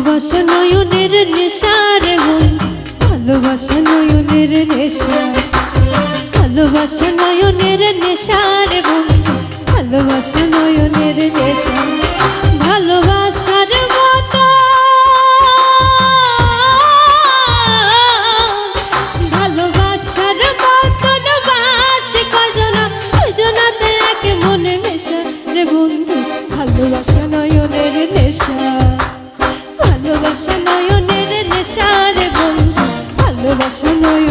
ভালোবাসা নয়নের নেশার মন ভালোবাসা নয়নের নেশা। ভালোবাসা নয়নের নেশার মন ভালোবাসা নয়নের নেশা। ভালোবাসার মতো। ভালোবাসার মতন বাস কজনা, দুজনাতে এক মনে মেশা রে বন্ধু, ভালোবাসা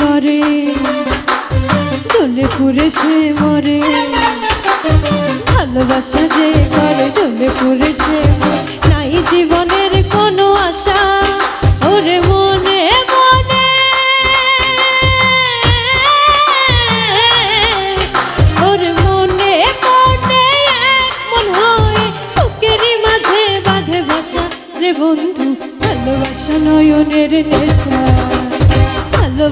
করে। জ্বলে পুরে সে মরে। ভালোবাসা যে করে জ্বলে পুরে সে নাই জীবনের কোনো আশা, ওরে মনে মনে। ওরে মনে মনে মন হয় বুকেরই মাঝে বাঁধে বাসা। রে বন্ধু, ভালোবাসা নয়নের নেশা।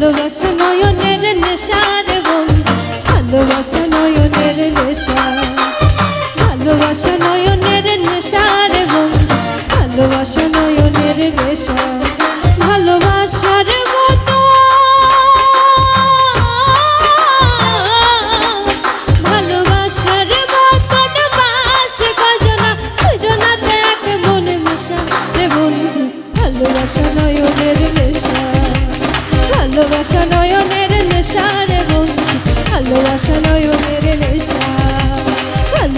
ভালোবাসা নয়নের নেশা রে বন্ধু, ভালোবাসা নয়নের নেশা। ভালোবাসা নয়নের নেশা রে বন্ধু, ভালোবাসা নয়নের নেশা। ভালোবাসার মতো ভালোবাসার মতন বাস কজনা দুজনাতে এক মনে মেশা। রে বন্ধু, ভালোবাসা নয়নের